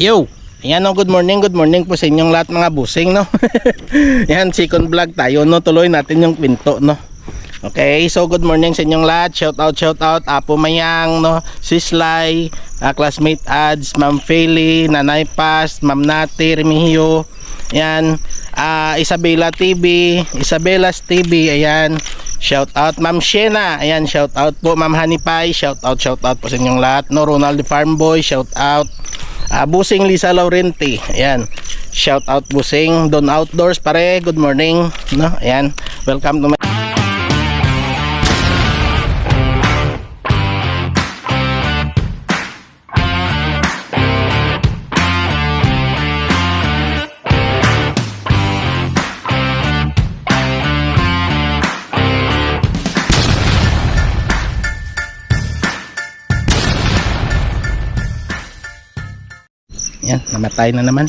Yo! Ayan o, good morning, good morning po sa inyong lahat mga busing, no? Yan, second vlog tayo, no? Tuloy natin yung kwento, no? Okay, so good morning sa inyong lahat. Shout out, shout out. Apo Mayang, no? Sislay, uh, classmate ads, Ma'am Feli, Nanay Past, Ma'am Nati, Remigio. Yan, ah, Isabela TV, Isabelas TV, ayan. Shout out Ma'am Shena. Ayan, shout out po Ma'am Hanipay. Shout out, shout out po sa inyong lahat. No, Ronald Farm Boy, shout out. Ah, Busing Lisa Laurenti. Ayan. Shout out Busing Don Outdoors pare. Good morning, no? Ayan. Welcome to my namatay na naman.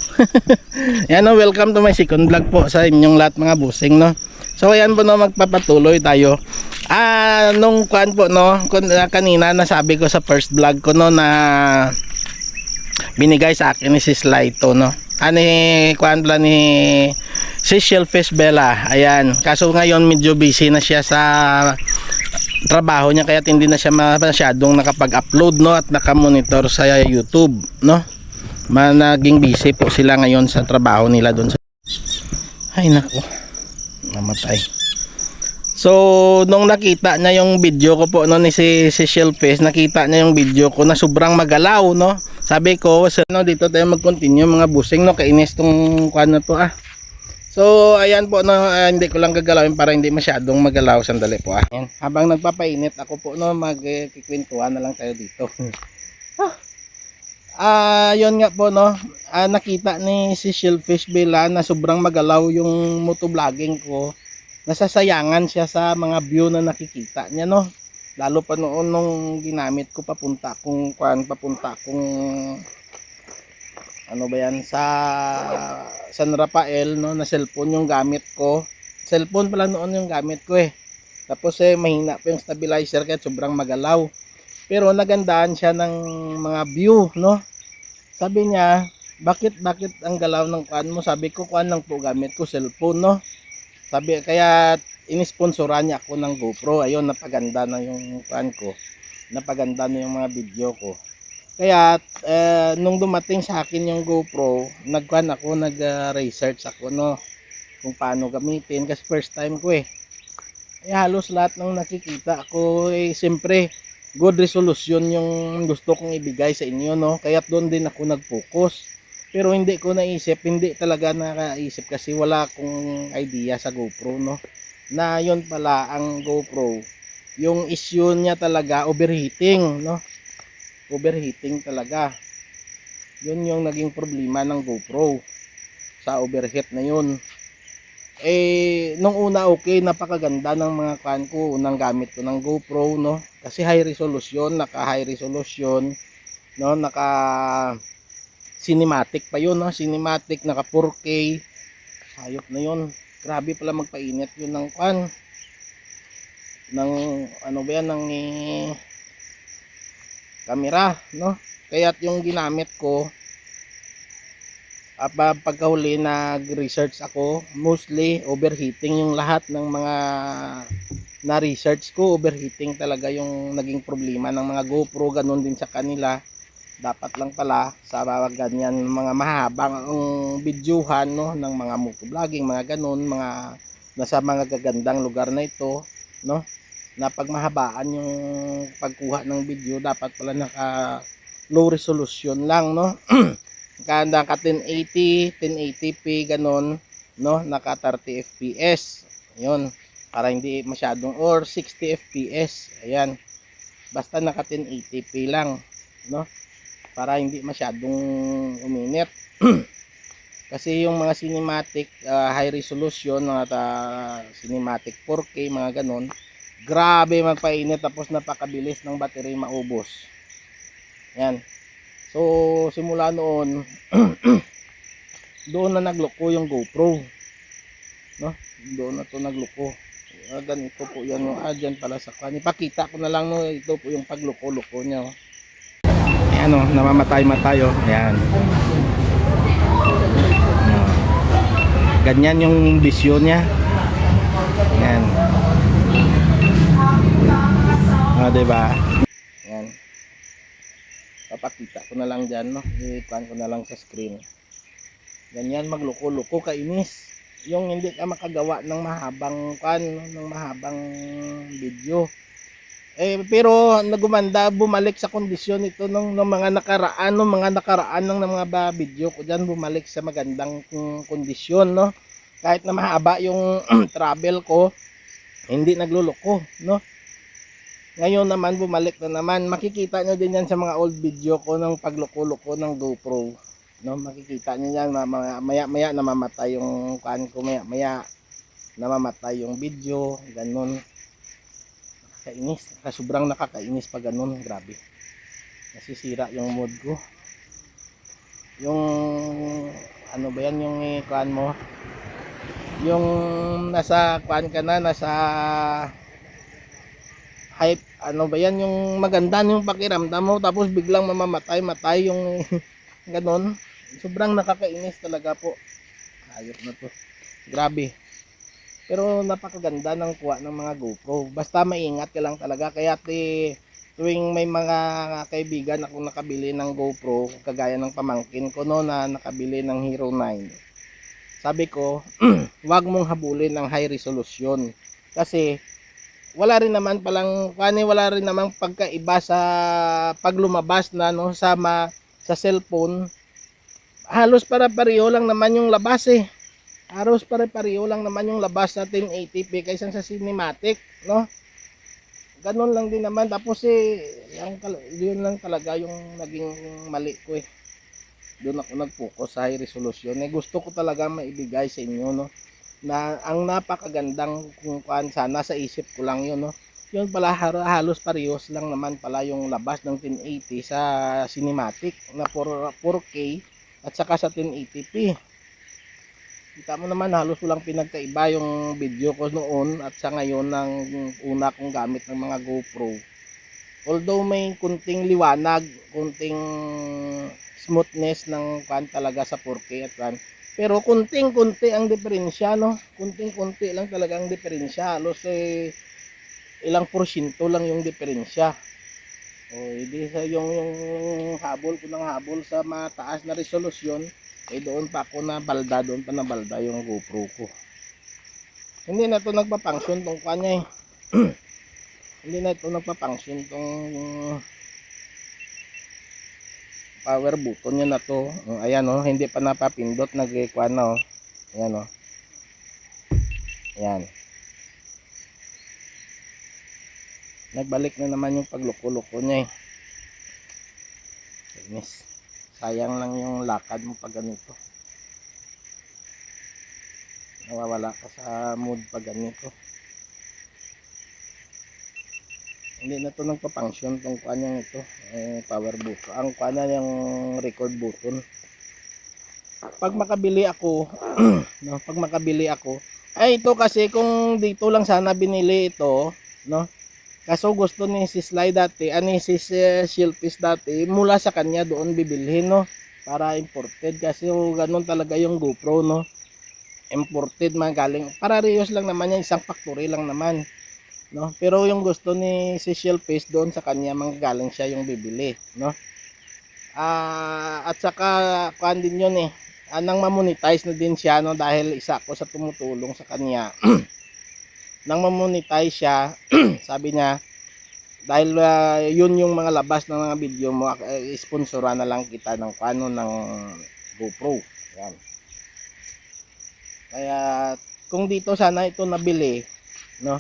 yan no, welcome to my second vlog po sa inyong lahat mga busing no. So ayan po no, magpapatuloy tayo. Ah, nung kwan po no, ah, kanina nasabi ko sa first vlog ko no na binigay sa akin ni Sis Laito no. Ani kwan pala ni Sis Shellfish Bella. Ayan, kaso ngayon medyo busy na siya sa trabaho niya kaya hindi na siya masyadong nakapag-upload no at nakamonitor sa YouTube no ma naging busy po sila ngayon sa trabaho nila doon sa ay nako namatay so nung nakita niya yung video ko po no ni si, si Shellfish nakita niya yung video ko na sobrang magalaw no sabi ko so, no, dito tayo mag-continue mga busing no kainis tong kuan na to ah So ayan po no ah, hindi ko lang gagalawin para hindi masyadong magalaw sandali po ah. Ayan. Habang nagpapainit ako po no magkikwentuhan na lang tayo dito. Ah, yun nga po no. Ah, nakita ni si Shellfish Bella na sobrang magalaw yung motovlogging ko. Nasasayangan siya sa mga view na nakikita niya no. Lalo pa noon nung ginamit ko papunta kung kuan papunta kung ano ba yan sa San Rafael no na cellphone yung gamit ko. Cellphone pala noon yung gamit ko eh. Tapos eh mahina pa yung stabilizer kaya sobrang magalaw. Pero nagandaan siya ng mga view, no? Sabi niya, bakit bakit ang galaw ng kuan mo? Sabi ko kuan lang po gamit ko cellphone, no? Sabi kaya inisponsoran niya ako ng GoPro. Ayun, napaganda na yung kuan ko. Napaganda na yung mga video ko. Kaya eh, nung dumating sa akin yung GoPro, nagkuan ako, nag-research ako no kung paano gamitin kasi first time ko eh. Eh halos lahat ng nakikita ko eh siyempre good resolution yung gusto kong ibigay sa inyo no? Kaya doon din ako nag-focus. Pero hindi ko naisip hindi talaga nakaisip kasi wala akong idea sa GoPro no? Na yun pala ang GoPro. Yung issue niya talaga overheating no? Overheating talaga. Yun yung naging problema ng GoPro sa overheat na yun. Eh nung una okay napakaganda ng mga kan ko unang gamit ko ng GoPro no kasi high resolution naka high resolution no naka cinematic pa yun no? Cinematic naka 4K hayop na yun. Grabe pala magpainit yun ng kan ng ano ba yan ng eh, camera no? Kaya't yung ginamit ko uh, pagkahuli nag-research ako, mostly overheating yung lahat ng mga na-research ko, overheating talaga yung naging problema ng mga GoPro, ganun din sa kanila. Dapat lang pala sa ganyan, mga mahabang ang videohan no, ng mga motovlogging, mga ganun, mga nasa mga gagandang lugar na ito, no? Na pag mahabaan yung pagkuha ng video, dapat pala naka low resolution lang, no? kada ka 1080, 1080p ganon, no, naka 30 fps. Ayun, para hindi masyadong or 60 fps. Ayan. Basta naka 1080p lang, no? Para hindi masyadong uminit. Kasi yung mga cinematic uh, high resolution, mga uh, cinematic 4K, mga ganon, grabe magpainit tapos napakabilis ng battery maubos. Yan. So simula noon doon na nagloko yung GoPro. No? Doon na to nagloko. Uh, ah, ganito po yan ah, yung agent pala sa kanya. Pakita ko na lang no, ito po yung pagloko-loko niya. Oh. Ayan oh, namamatay-matay oh. Ayan. Ayan. Ganyan yung bisyo niya. Ayan. Ah, 'di ba? Papakita ko na lang dyan, no? Ipan ko na lang sa screen. Ganyan, magluko-luko, kainis. Yung hindi ka makagawa ng mahabang kan, ng mahabang video. Eh, pero nagumanda, bumalik sa kondisyon ito nung, nung mga nakaraan, nung mga nakaraan ng, ng mga ba- video ko dyan, bumalik sa magandang kondisyon, no? Kahit na mahaba yung travel ko, hindi nagluloko, no? Ngayon naman, bumalik na naman. Makikita nyo din yan sa mga old video ko ng pagloko-loko ng GoPro. No, makikita nyo yan, maya-maya namamatay yung kan ko, maya-maya namamatay yung video, ganun nakakainis. Naka- Sobrang nakakainis pag ganun. Grabe. Nasisira yung mood ko. Yung ano ba yan yung kuan mo? Yung nasa kuan ka na, nasa hype, ano ba yan yung maganda yung pakiramdam mo tapos biglang mamamatay, matay yung ganun. Sobrang nakakainis talaga po. Ayop na to. Grabe. Pero napakaganda ng kuha ng mga GoPro. Basta maingat ka lang talaga. Kaya ti, tuwing may mga kaibigan akong nakabili ng GoPro, kagaya ng pamangkin ko no na nakabili ng Hero 9. Sabi ko, wag mong habulin ng high resolution. Kasi wala rin naman palang kani wala rin namang pagkaiba sa paglumabas na no sa ma, sa cellphone. Halos para pareho lang naman yung labas eh. Halos pare-pareho lang naman yung labas na 1080p kaysa sa cinematic, no? Ganun lang din naman. Tapos eh, yung, yun lang talaga yung naging mali ko eh. Doon ako nag-focus sa high resolution. Eh, gusto ko talaga maibigay sa inyo, no? Na ang napakagandang kung kuan sana sa isip ko lang yun, no? Yun pala halos parehos lang naman pala yung labas ng 1080 sa cinematic na 4, 4K at saka sa 1080p. Kita mo naman halos walang pinagkaiba yung video ko noon at sa ngayon ng una kong gamit ng mga GoPro. Although may kunting liwanag, kunting smoothness ng kan talaga sa 4K at kan. Pero kunting-kunti ang diferensya, no? Kunting-kunti lang talaga ang diferensya. Halos eh, ilang porsyento lang yung diferensya. O, hindi sa yung, yung habol ko ng habol sa mataas na resolusyon, eh doon pa ako na balda, doon pa na balda yung GoPro ko. Hindi na to nagpa-function tong kanya eh. Hindi na ito nagpa-function tong power button niya na to. Oh, Ayan oh, hindi pa napapindot, nag-kuha na oh. Ayan oh. Ayan. Nagbalik na naman yung pagloko-loko niya eh. Goodness. Sayang lang yung lakad mo pag ganito. Nawawala ka sa mood pag ganito. Hindi na to nagpa-function tong kanyang ito. Eh, power button. Ang kanya yung record button. Pag makabili ako, no, pag makabili ako, ay ito kasi kung dito lang sana binili ito, no, Kaso gusto ni si Sly dati, ani si si Shilpis dati, mula sa kanya doon bibilhin, no? Para imported kasi oh, ganun talaga yung GoPro, no? Imported man galing. Para reuse lang naman yan, isang factory lang naman. No? Pero yung gusto ni si Shilpis doon sa kanya, manggagaling siya yung bibili, no? Ah, at saka kuan din yun eh. Anang mamonetize na din siya no dahil isa ako sa tumutulong sa kanya. nang mamonetize siya, sabi niya, dahil ah, yun yung mga labas ng mga video mo, uh, sponsoran na lang kita ng kano ng GoPro. Yan. Kaya kung dito sana ito nabili, no?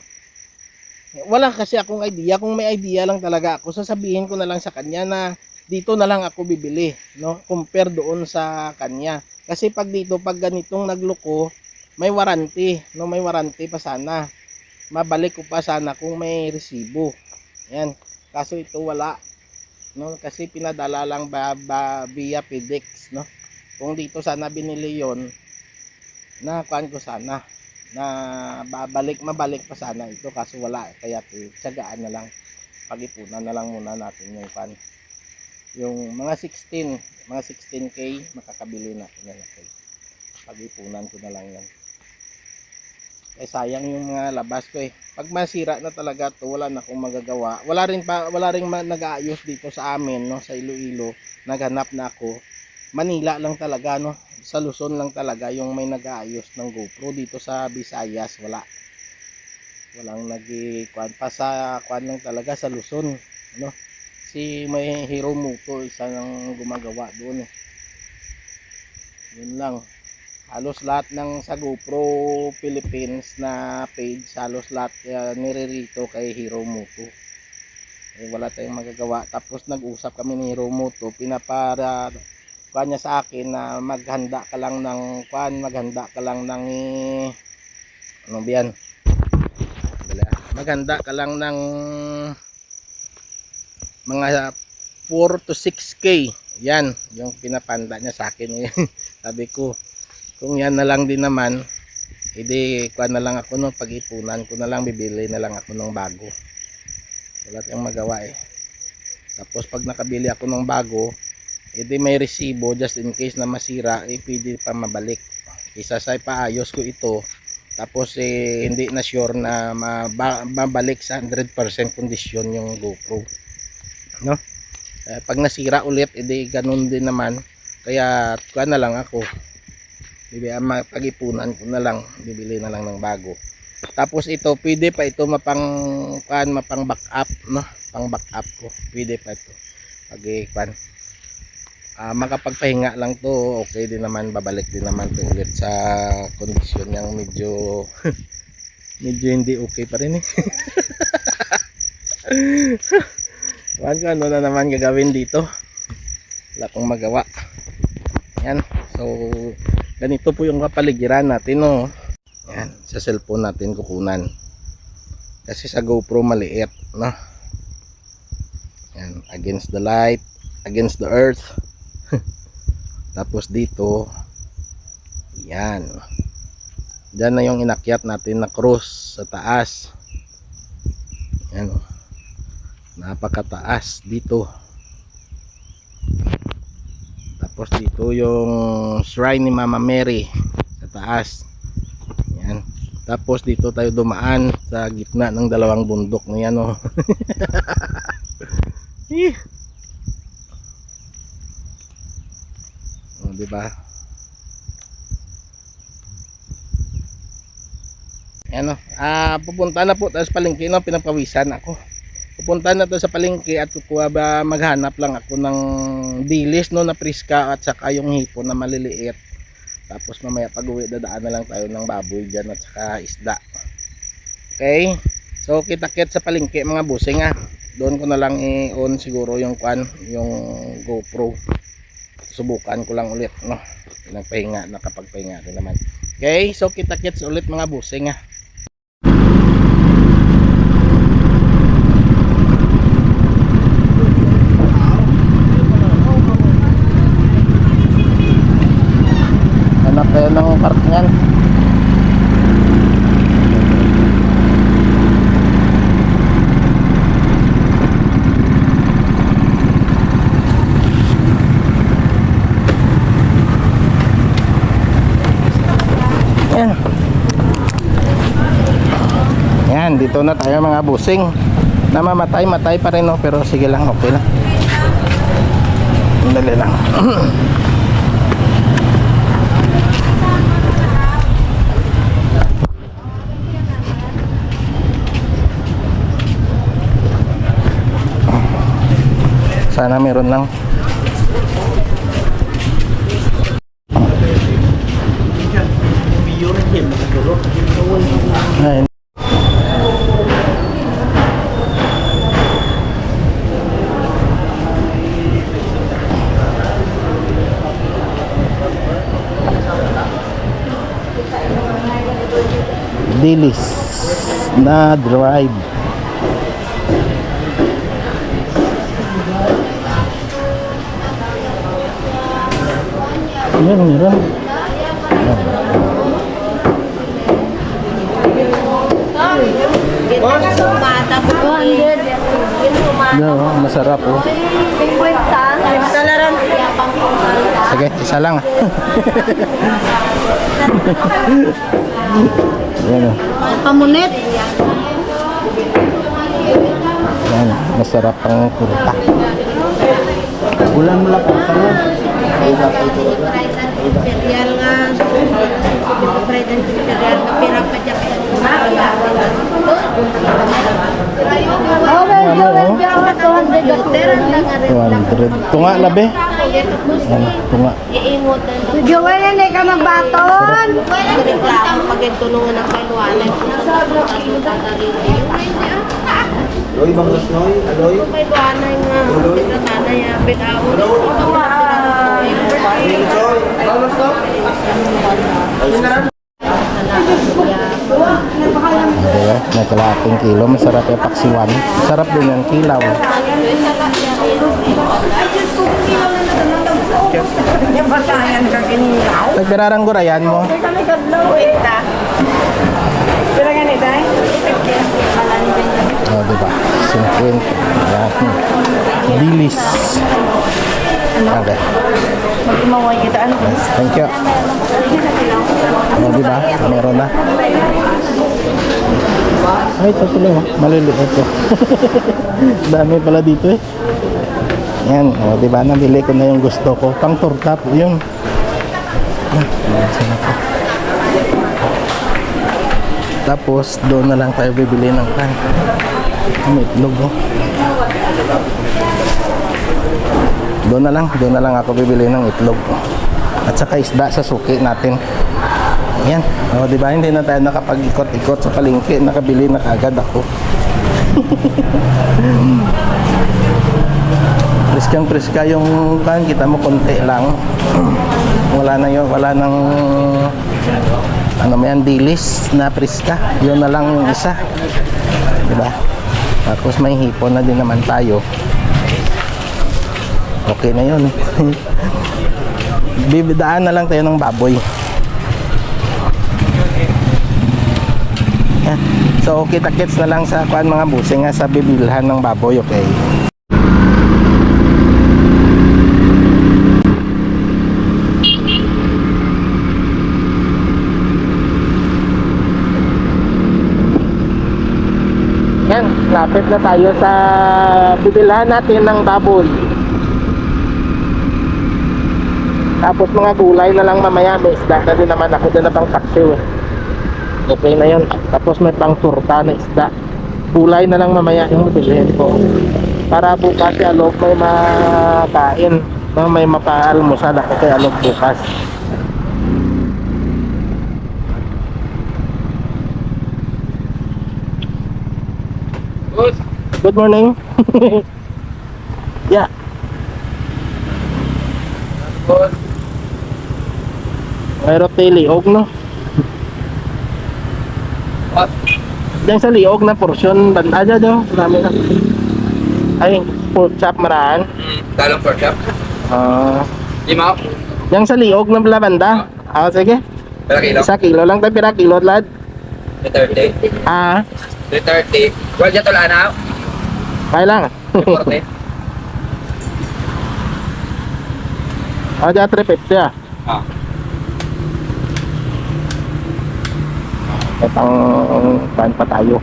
Wala kasi akong idea, kung may idea lang talaga ako, sasabihin ko na lang sa kanya na dito na lang ako bibili, no? Compare doon sa kanya. Kasi pag dito, pag ganitong nagloko, may warranty, no? May warranty pa sana mabalik ko pa sana kung may resibo. Yan. Kaso ito wala. No, kasi pinadala lang ba, ba via FedEx, no. Kung dito sana binili 'yon, na kuan ko sana na babalik mabalik pa sana ito kaso wala kaya tiyagaan na lang pag-ipunan na lang muna natin yung pan yung mga 16 mga 16k makakabili na yan okay. Pag-ipunan ko na lang yan. Eh sayang yung mga labas ko eh. Pag masira na talaga to, wala na akong magagawa. Wala rin pa wala ring ma- nag-aayos dito sa amin no, sa Iloilo. Naghanap na ako. Manila lang talaga no. Sa Luzon lang talaga yung may nag-aayos ng GoPro dito sa Visayas wala. Walang nag-kuan pa sa kuan lang talaga sa Luzon no. Si may Hero Moto isa nang gumagawa doon eh. Yun lang halos lahat ng sa GoPro Philippines na page, halos lahat uh, niririto kay Hero Moto. Eh, wala tayong magagawa. Tapos nag-usap kami ni Hero Moto, pinapara kuha niya sa akin na maghanda ka lang ng kuan, maghanda ka lang ng ano ba yan? Ah. Maghanda ka lang ng mga 4 to 6k. Yan, yung pinapanda niya sa akin. Sabi ko, kung yan na lang din naman edi kuha na lang ako no pag-ipunan ko na lang bibili na lang ako ng bago wala tayong magawa eh tapos pag nakabili ako ng bago edi may resibo just in case na masira eh pwede pa mabalik isa sa paayos ko ito tapos eh hindi na sure na maba- mabalik sa 100% kondisyon yung GoPro no eh, pag nasira ulit edi ganun din naman kaya kuha na lang ako ah, pag-ipunan ko na lang, bibili na lang ng bago. Tapos ito, pwede pa ito mapang kan mapang backup, no? Pang backup ko. Pwede pa ito. Pag ah, makapagpahinga lang to, okay din naman, babalik din naman to ulit sa kondisyon niyang medyo medyo hindi okay pa rin eh. Ko, ano na naman gagawin dito? Wala akong magawa. Yan. So, ganito po yung kapaligiran natin no yan sa cellphone natin kukunan kasi sa GoPro maliit no yan against the light against the earth tapos dito yan dyan na yung inakyat natin na cross sa taas yan napakataas dito tapos dito yung shrine ni Mama Mary sa taas. Yan. Tapos dito tayo dumaan sa gitna ng dalawang bundok na yan oh. Eh. oh, di ba? Ano, ah pupunta na po tayo sa palengke no, pinapawisan ako. Pupunta na to sa palengke at kukuha ba maghanap lang ako ng dilis no na priska at saka yung hipon na maliliit. Tapos mamaya pag uwi dadaan na lang tayo ng baboy dyan at saka isda. Okay? So kita kit sa palengke mga busing ah. Doon ko na lang i-on siguro yung kwan yung GoPro subukan ko lang ulit no? Nagpahinga nakapagpahinga rin naman. Okay so kita kits ulit mga busing ah hanap tayo ng park niyan yan yan dito na tayo mga busing. Namamatay matay pa rin no? Pero sige lang okay lang. Dali lang. Sana meron lang. Ay. Dilis na drive. Meron, meron. No, masarap oh. 50. Dalaran. Sige, isa lang. Yan. Pamunit. Yan, masarap ang kurta. Lang po. Imperial nga. Fried and imperial. Kapira pa dyan. Oh, well, Ano, oh? 200 lang nga rin. 200. Tunga labi. Yan, tunga. Na lang. Joel, hindi ka magbaton. Reklamo pag yung tulungan ng kailuanan. Loy, bangos noy, aloy. Kailuanan nga. Tinatana ya. Binawo. Diba? May kalahating kilo. Masarap yung paksiwan. Masarap din yung kilaw. Nagpirarang mo. Pero ganito eh. O, oh, diba? 50. Yan. Dilis. Okay. Mag-imaway kita. Ano? Yes, thank you. O, diba? Meron na. Ay, ito tuloy. oh. Maliliit ito. Dami pala dito eh. Yan. O, diba? Nabili ko na yung gusto ko. Pang torta yun. Ah, po. Tapos, doon na lang tayo bibili ng pan. Ang itlog, oh. Doon na lang, doon na lang ako bibili ng itlog. At saka isda sa suki natin. Yan. O, di ba? Hindi na tayo nakapag-ikot-ikot sa palengke. Nakabili na kagad ako. Priskang priska yung kan kita mo konti lang. wala na yun, wala nang ano yan, dilis na priska. Yun na lang yung isa. Di ba? Tapos may hipon na din naman tayo. Okay na yun. Bibidaan na lang tayo ng baboy. Yan. So, kita-kits na lang sa kuan mga busing nga sa bibilhan ng baboy, okay? Yan, lapit na tayo sa bibilhan natin ng baboy. Tapos mga gulay na lang mamaya, may isda din naman ako din na pang taksiw eh. Okay na yun. Tapos may pang turta na isda. Gulay na lang mamaya yung bilhin ko. Para bukas si Alok may makain. May mapaalmusal ako kay Alok bukas. Good morning. Mayroon tayo liog, no? Diyan sa liog na porsyon, banda dyan, no? Marami na. Ay, pork chop maraan. Talong pork chop. Ah, Lima. yang sa liog na banda. Ah, sige. Pera kilo. Isa kilo lang tayo, pira kilo, lad. 330. Ah, 330. Wala dyan tula na. kaya lang. 40. Ah, dyan 350 ah. Ah. May pang pan pa tayo.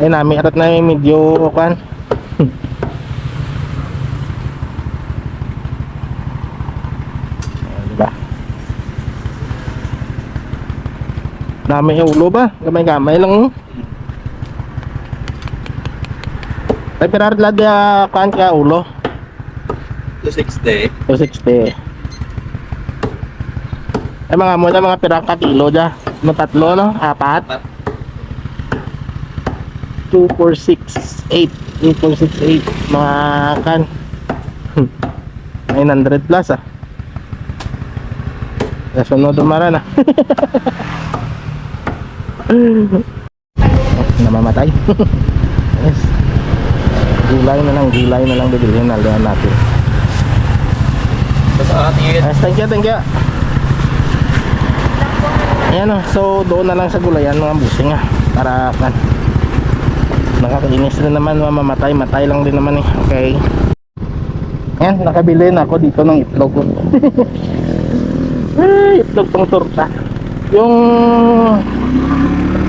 Ay nami arat na yung medyo kan. diba? Dami yung ulo ba? Gamay-gamay lang. oh. Ay pirar lad ya kan kaya ulo. 260. 260. Ay mga mo na mga pirang ka kilo dya. Mga tatlo no? Apat. Apat. 2468. 2468. Mga kan. 900 plus ah. Kasunod umaran ah. Namamatay. yes. Gulay na lang, gulay na lang bibilhin na lang natin. Yes, thank you, thank you. Ayan o, so doon na lang sa gulayan mga busing ah. Para kan. Nakakainis rin naman, mamamatay, matay lang din naman eh. Okay. Yan, nakabili na ako dito ng itlog. Ay, itlog pang torta. Yung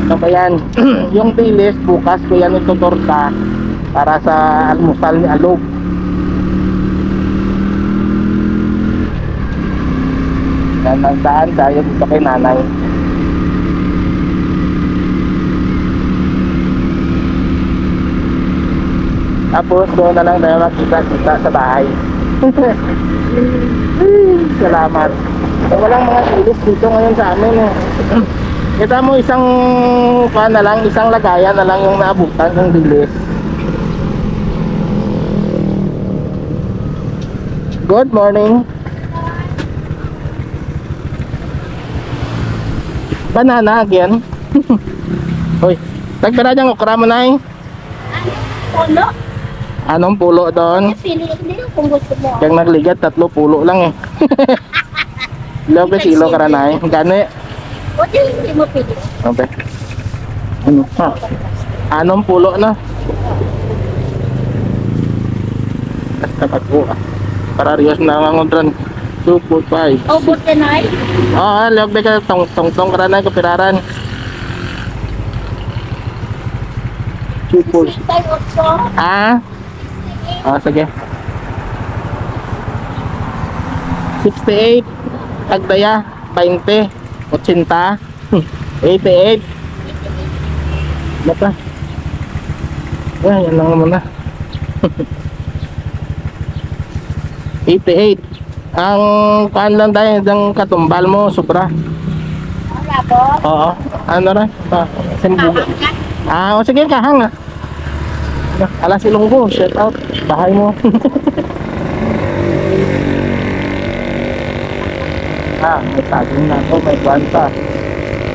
ano ba yan? yung dilis, bukas ko yan ito torta para sa almusal ni Alog. Yan, nagdaan tayo dito kay nanay. Tapos doon na lang tayo magkita-kita sa bahay. Ay, Salamat. So, walang mga ilis dito ngayon sa amin eh. Kita mo isang pa na lang, isang lagayan na lang yung naabutan ng dilis. Good morning. Banana again. Hoy, tagpira dyan okra mo na eh. Pulo? Anong pulo doon? Pili hindi kung gusto mo. Kaya nagligat, tatlo pulo lang eh. Lobe silo ka na eh. Gani. O di hindi mo pili. Okay. Ano ha? Anong pulo na? Dapat po ah. Para riyos na nga ngondran. 2, 4, 5. O buti na ay. Oo, ah, liog ka tong tong tong ka na kapiraran. 2, 4. Tayo otso. Ah? Ah, sige. 68. Tagdaya. 20. 80. 88. Bata. Ah, yan lang muna. 88. Ang paan lang tayo, yung katumbal mo, sobra. Wala po. Oo. Ano rin? Simbuga. Ah, o sige, kahang ah. Alas ilong ko, shout out. Bahay mo. ah, may saging na to, may kwanta.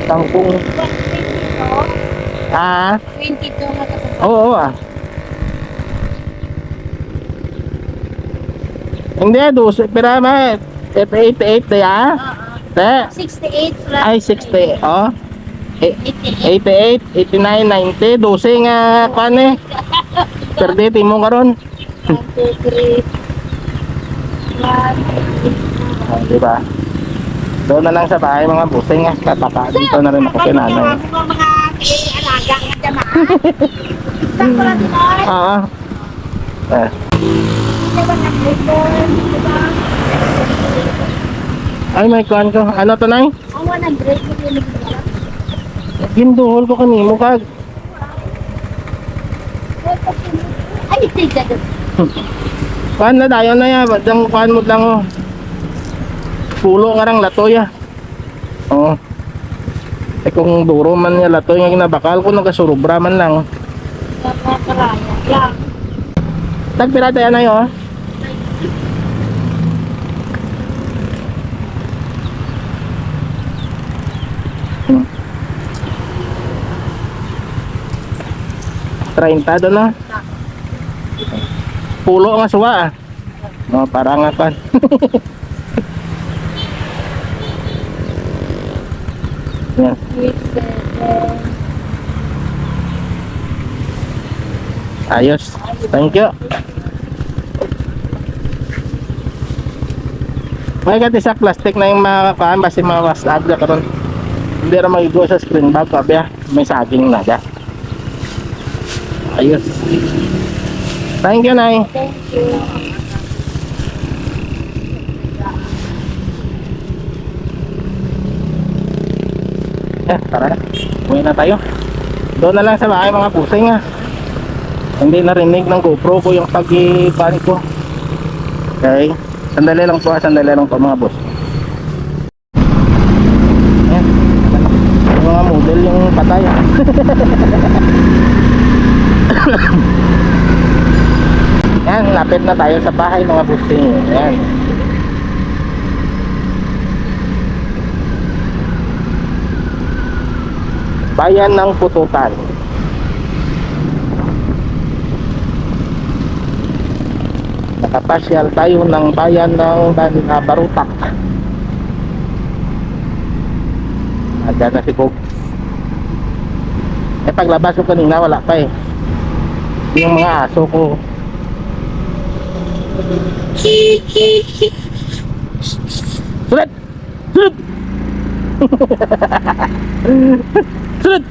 Tangkong. Ah, 22 na kasi. oo, oo ah. Hindi, dos, pero may 88 de ah. Te, 68 plus ay 60, oh. Eh, 88. 88, 89, 90, 12 nga kuan eh. Perde timo karon. 93. Plus. Ah, di ba? Doon na lang sa bahay mga busing ah. Tataka dito na rin ako kay nanay. Nga. Ah. ah. Eh, ay may kuan ko. Ano to nay? Ang 100 ko nagdala. Ginduhol ko kanimo kag. Ay, hindi ka doon. Kuan na dayon na ya, badang kuan mo lang oh. Pulo nga rang latoy ah. Oo. Eh kung duro man niya latoy nga ginabakal ko nagasurubra man lang. Lang. Tagpira tayo na. Hmm. 30 doon na. Pulo nga suwa ah. No, para nga kan. Yan. Ayos. Thank you. May kati sa plastic na yung mga kaan basi mga wasad ka karon. Hindi ra magigo sa spring bag pa ba? May saging na da. Ayos. Thank you, Nay. Thank you. Eh, tara na. Uwi na tayo. Doon na lang sa bahay mga pusing ha. Hindi narinig ng GoPro ko yung pag-ipan ko. Okay. Sandali lang po ha. Sandali lang po mga boss. Ayan. Yung mga model yung patay. Yan, lapit na tayo sa bahay mga busing. Yan. Bayan ng Pututan. Nakapasyal tayo ng bayan ng Barutak. Ada na si Coke. Eh paglabas ko kanina wala pa eh. yung mga aso ko. Sulat! Sulat! Sulat!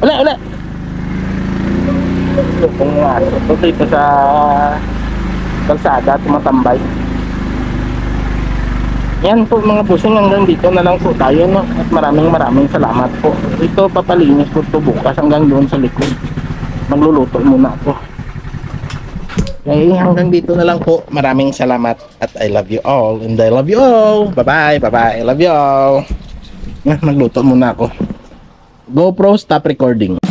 Wala, wala! Yung mga aso ko dito sa kalsada, tumatambay. Yan po mga busing hanggang dito na lang po tayo no. At maraming maraming salamat po. Ito papalinis po to bukas hanggang doon sa likod. Magluluto muna ako. Okay, hanggang dito na lang po. Maraming salamat at I love you all and I love you all. Bye-bye, bye-bye. I love you all. Magluto muna ako. GoPro stop recording.